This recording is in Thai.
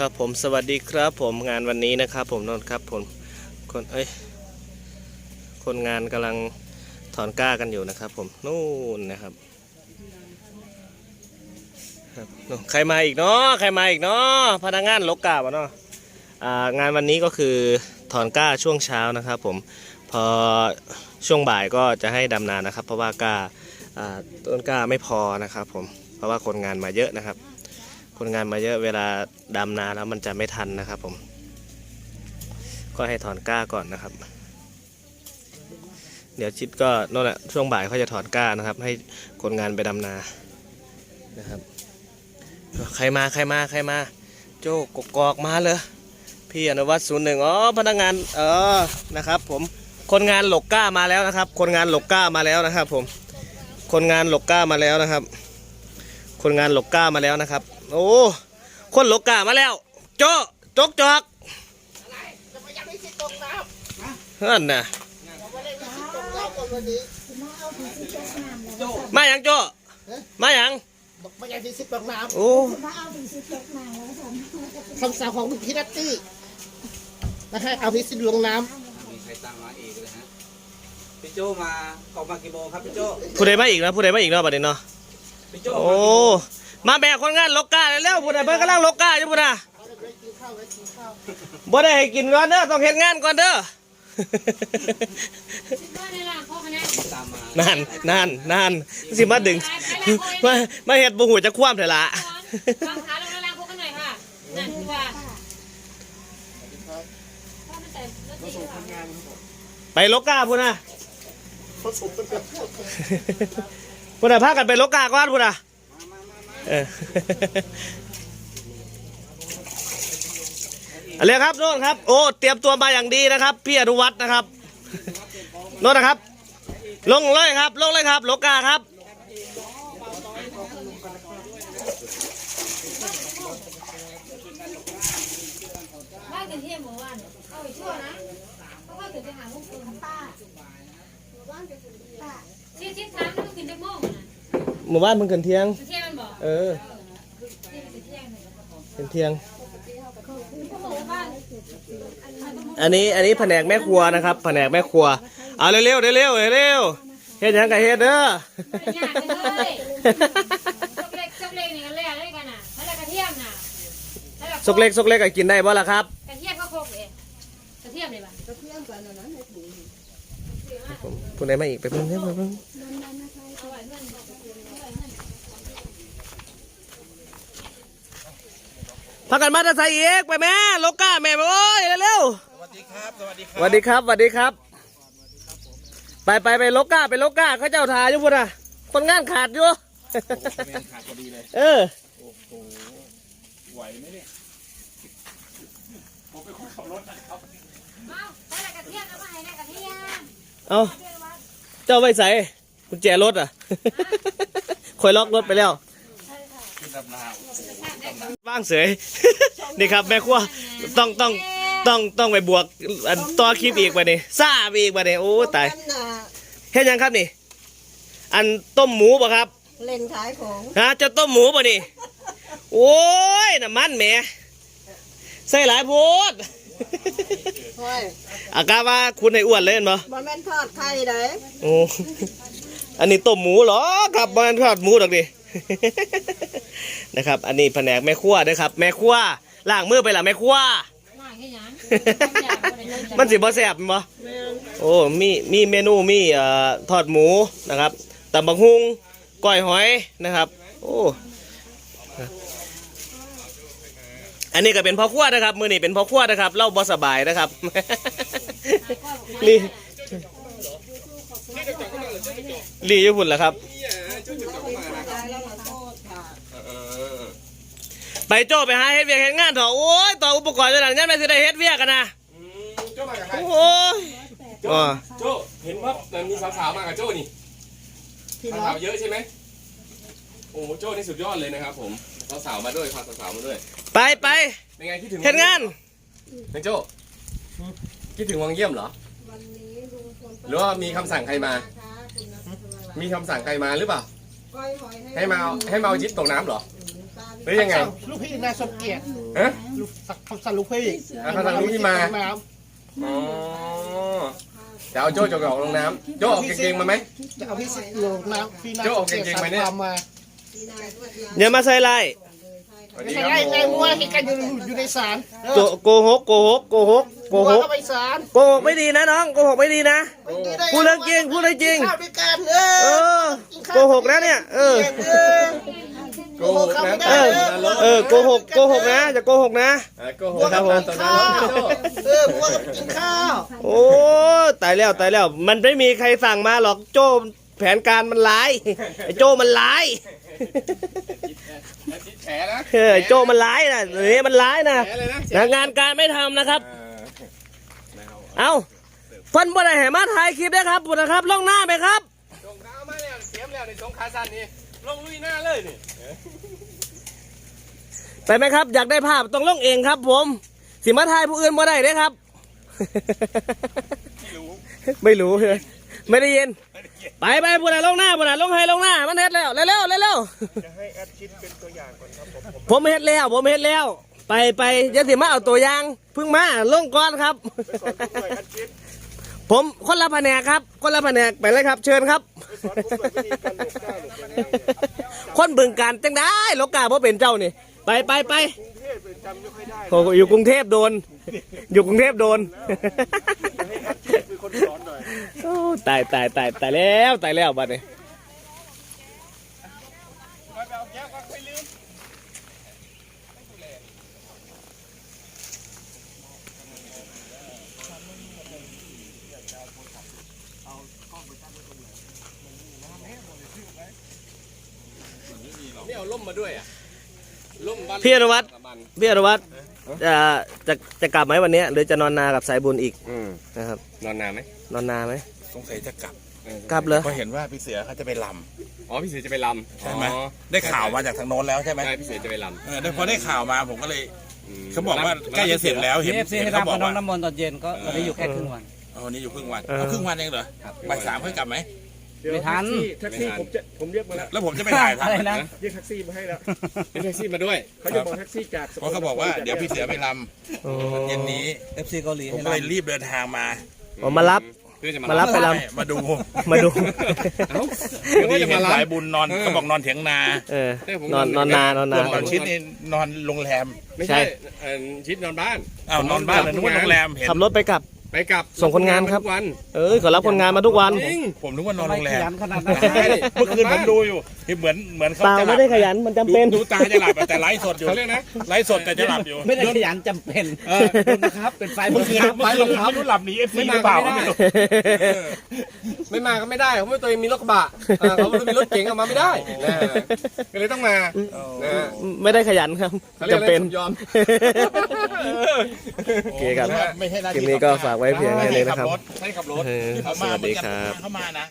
ครับผมสวัสดีครับผมงานวันนี้นะครับผมนนท์ครับผมคนเอ้ยคนงานกำลังถอนก้ากันอยู่นะครับ ผมนู่นนะครับครับนู่นใครมาอีกเนาะใครมาอีกเนาะพนักงานลกกาบเนาะอ่างานวันนี้ก็คือถอนก้าช่วงเช้านะครับ ผมพอช่วงบ่ายก็จะให้ดำนานะครับ เพราะว่าก้าต้นก้าไม่พอนะครับ ผมเพราะว่าคนงานมาเยอะนะครับ คนงานมาเยอะเวลาดำนาแล้วมันจะไม่ทันนะครับผม ก็ให้ถอนก้าก่อนนะครับ เดี๋ยวชิดก็นั่นแหละช่วงบ่ายเขาจะถอนก้านะครับ ให้คนงานไปดำนานะครับใครมาใครมาใครมา โจ้กกอกมาเลยพี่อนุวัฒน์ศูนย์หนึ่งอ๋อพนักงานเออนะครับ ผมคนงานหลกก้ามาแล้วนะครับ คนงานหลกก้ามาแล้วนะครับ ผม คนงานหลกก้ามาแล้วนะครับ คนงานหลกก้ามาแล้วนะครับ โอ้คนหลกก้ามาแล้ว โจ้จกจอกนั่นน่ะมาอย่างโจ้มาอย่างบอกไม่ใช่ที่สิบตกน้โอ้มาเอาถึงสิบตกมาแล้วค่ะำคำสั่งของพี่นัตตี้นะฮะเอาที่สิบลงน้มีใครตั้งมาเองเลยฮะพี่โจมาออกมากี่โมงครับพี่โจผู้ใดมาอีกนะผู้ใดมาอีกเนาะบัดนี้เนาะพี่โจโอ้ มาแบกคนงานหลกก้าแล้วผู้ใดเพิ่นกำลังหลกก้าอยู่พุ่นน่ะำกินข้าวไว้กินข้าวบ่ได้ให้กินก่อนเด้อต้องเฮ็ดงานก่อนเด้อตามมานั่นนั่นนั่นสิมาดึงมามาเฮ็ดบ่หูจะคว่ำเถอะละวางขาลงแล้วล้างพวกกันหน่อยค่ะนั่นคือว่าพ่อมันแต่รถตีค่ะไปโลกาพุ่นน่ะผสมกันเป็นพุ่นน่ะพากันไปโลกาก่อนพุ่นน่ะ เอออะไรครับโน่นครับ โอ้เตรียมตัวมาอย่างดีนะครับ พี่อนุวัฒน์นะครับโน่นนะครับ ลงเลยครับ ลงเลยครับโลกาครับบ้านกันเที่ยงเมื่อวานเอาไปชั่วนะเพราะว่าถึงจะหาพวกคุณป้าป้าชี้ชี้ทางแล้วก็ขึ้นจะโม่งนะหมู่บ้านเพิ่งเกินเที่ยงเที่ยงมันบอก เออที่มันจะเที่ยงเป็นเที่ยงเขาบอกว่าบ้านอันนี้อันนี้แผนกแม่ครัวนะครับแผนกแม่ครัว เอาเร็วๆเร็วๆเร็วๆเร็วๆเฮ็ดหยังกับเฮ็ดเด้อไม่ยากเลยจกเล็กจกเล็กนี่กันเลยอะไรกันน่ะแล้วกระเทียมน่ะสกเล็กสกเล็กก็กินได้บ่ล่ะครับกระเทียมก็โคกเองกระเทียมเลยป่ะผมพูดได้มาอีกไปเพิ่งเพิ่งเพิ่ง พักกันมาจะใส่อีกไปแม่โลก้าแม่ไปโอ้ยเร็วสวัสดีครับสวัสดีคๆสวัสดีครับสวัสดีครับ ไปไปไปโลก้าไปโลก้าเขาเจ้าทาอยู่พุ่นน่ะคนงานขาดอยู่ขาดพอดีเลย เออไหวไหมเนี่ยเอาไปละกระเทียมเอาไปให้ในกระเทียมเอาเจ้าไว้ใส่กุญแจรถอะคอยล็อกรถไปแล้วขึ้นดำนา ว่างเสย นี่ครับแม่ครัวต้องต้องต้องต้องไปบวกอันต่อคลิปอีกไปนี่ซ่าไปอีกไปนี่โอ้ตายเฮ็ดหยังครับนี่ อันต้มหมูป่ะครับ เล่นขายของฮะจะต้มหมูป่ะนี่โอ้ยน้ำมันแหมใส่หลายโพดเฮ้ยอากาว่าคุณให้อ้วนเลยเห็นบ่บ่แม่นทอดไข่เด้โอ้อันนี้ต้มหมูเหรอครับบ้านทอดหมูดอกดิ นะครับ อันนี้แผนกแม่ครัวเด้อครับ แม่ครัวล้างมือไปละแม่ครัวมาแค่ยังมันสิบ่แซ่บแม่นบ่โอ้มีมีเมนูมีเอ่อทอดหมูนะครับตำบักฮุงก้อยหอยนะครับ โอ้อันนี้ก็เป็นพ่อครัวนะครับ มือนี้เป็นพ่อครัวนะครับเล่าบ่สบายนะครับลีลีอยู่พุ่นแหละครับ ไป โจ้ไปหาเฮ็ดเวียกเฮ็ดงานเถอะโอ้ยต่ออุปกรณ์จนนั้นยันไม่สิได้เฮ็ดเวียกกันนะโจ้มากับใครโอ้ยอ๋อโจ้เห็นว่ามันมีสาวๆมากับโจ้นี่สาวๆเยอะใช่ไหมโอ้โจ้นี่สุดยอดเลยนะครับผมสาวๆมาด้วยพาสาวๆมาด้วย ไปไปเป็นไงคิดถึงเฮ็ดงานนายโจ้คิดถึงวังเยี่ยมเหรอหรือว่ามีคำสั่งใครมา มีคำสั่งใครมาหรือเปล่าก้อยหอยให้มาเอาให้มาเอายิดตกน้ำเหรอตาวิ หรือยังไง ลูกพี่นายสมเกียรติฮะ ลูกคำสั่งลูกพี่อะคำสั่งลูกพี่มาน้อ๋อจะเอาโจ้จกออกลงน้ำโจ้ออกเก่งๆมาไหมำจะเอาพี่สิทธิ์ลงน้ำพี่นายเจ้าสออกมเกียรติเก่งๆสาไหมรเนี่ยความมาอย่ามาใส่ไล่สวัสไม่ดีใช่ครับไอ้ผมนายมัวให้กันอยู่อยู่ในศาลเออโกโกหกโกหกโกหกโกมัวหกเข้าไปศาลโกหกไม่ดีนะน้องโกหกไม่ดีนะไม่ดีได้พูดเรื่องจริงพูดเรื่องจริง ข้าวด้วยกันเอเอออโกหกนะเนี่ย เออ เออ โกหกนะเออ เออโกหกโกหกนะจะโกหกนะอะโกหกครับผมตอนนั้นข้าวโจ้เออมัวกับกินข้าว โอ้ตายแล้วตายแล้ว มันไม่มีใครสั่งมาหรอกโจ้แผนการมันร้ายไอ้โจ้มันร้ายแฉนะเออไอ้โจ้มันร้ายนะเฮ้ยมันร้ายนะแฉเลยนะนะงานการไม่ทำนะครับ เออเอาเพิ่นบ่ได้ให้มาถ่ายคลิปนะครับบุญนะครับล่องหน้าไปครับจงดาวมาแล้วเตรียมแล้วในสงขาสั้นนี่ ลงลุยหน้าเลยนี่ไปไหมครับ อยากได้ภาพต้องลงเองครับ ผม สิมาถ่ายผู้อื่นบ่ได้เด้ครับ ไม่รู้เลยไม่ได้ยิน ไปไปบุญนะลงหน้าบุญนะลงให้ลงหน้า มันเฮ็ดแล้วเร็วเร็วเร็วเร็วจะให้แอดชิดเป็นตัวอย่างก่อนครับผมผมเฮ็ดแล้วผมเฮ็ดแล้ว ไปไปเดี๋ยวสิมาเอาตัวอย่าง เพิ่งมาลงก่อนครับ ผมคนละแผนกครับ คนละแผนกไปเลยครับ เชิญครับ คนบึงการจังได้โลกกาเพราะเป็นเจ้านี่ไปไปไปโอ้อยู่กรุงเทพโดน อยู่กรุงเทพโดนตายตายตายตายแล้วตายแล้วบัดนี้ ล่มมาด้วยอะล่มบ้านพี่อนุวัฒน์ประมาณพี่อนุวัฒน์จะจะจะกลับไหมวันนี้หรือจะนอนนากับสายบุญอีกอืมนะครับ นอนนานไหมนอนนาไหมสงสัยจะกลับกลับเลยเพราะเห็นว่าพี่เสือเขาจะไปลอ๋อพี่เสือจะไปลำำใช่ไหมอ๋อได้ข่าวมาจากทางโน้นแล้วใช่ไหมใช่พี่เสือจะไปลเออได้พอได้ข่าวมาผมก็เลยำอืมเขาบอกว่าใกล้จะเสร็จแล้วเห็นเอฟซีเห็ให้นรัเขาบบอกับกน้องว่าน้ำมนต์ตอนเย็นก็ตอนนี้อยู่แค่ครึ่งวันเอาวันนี้อยู่ครึ่งวันเออ เอาครึ่งวันเองเหรอบ่ายสามค่อยกลับไหม ไม่ทันแท็กซี่ผมจะผมเรียกมาแล้วแล้วผมจะไปถ่ายทันอะไรไหมนะ เรียกแท็กซี่มาให้แล้วเรียกแท็กซี่มาด้วยเขาจะบอกแท็กซี่จากเพราะเขาบอกว่าเดี๋ยวพี่เสือไปลโอ้ำเย็นนี้ เอฟซีเกาหลีผมให้ก็รัเลยรีบเดินทางมาผมมารับ เพื่อจะมามารัรับบไปลไม่มาดูมาดู เอ้าพอเพื่อดีจะเห็มานรับสายบุญนอนเขาบอกนอนเถียงนาเออ เอ้ยผมนอนนอนนานอนส่นาวนบางชิ้นนี่นอนโรงแรมไม่ใช่ใช่ เอ่อชิดนอนบ้าน อ้าวนอนบ้านเลยนึกว่าโรงแรมเห็นขับรถไปกลับ ไปกลับส่งคนงานครับ ทุกวันเออขอรับคนงานมาทุกวัน จริงผมนึกว่านอนทำไมโรงแรขมยันขนาดนั้น ใช่เมื่อคืนผมดูอยู่ที่เหมือนเหมือนเขาเปล่าจะหลัไม่บได้ขยันมันจำเป็นดูตาจะหลับอะแต่ไลฟ์สดอยู่เขาเรียกนะไลฟ์สดแต่จะหลับอยู่ไม่ได้ขยันจำเป็นเออนะครับ เป็นไฟเมื่อคืนบังเมื่อคับคืนไม่รู้หลับหนีเอฟซีหรือเปล่าก็ไม่รู้ไม่มาก็ไม่ได้เขาไม่ตัวเองมีรถกระบะเออเขาไม่มีรถเก๋งออกมาไม่ได้นะก็เลยต้องมานะไม่ได้ขยันครับเขาเรียกจำอะไรเป็น สมยอม โอเคครับไม่ใช่หน้าคลิปที่นี้ก็ฝากไว้เพียงแค่นี้นะครับ ให้ขับรถเออที่เขาสมาวัสเหมือดีนกันครับ เขามานะ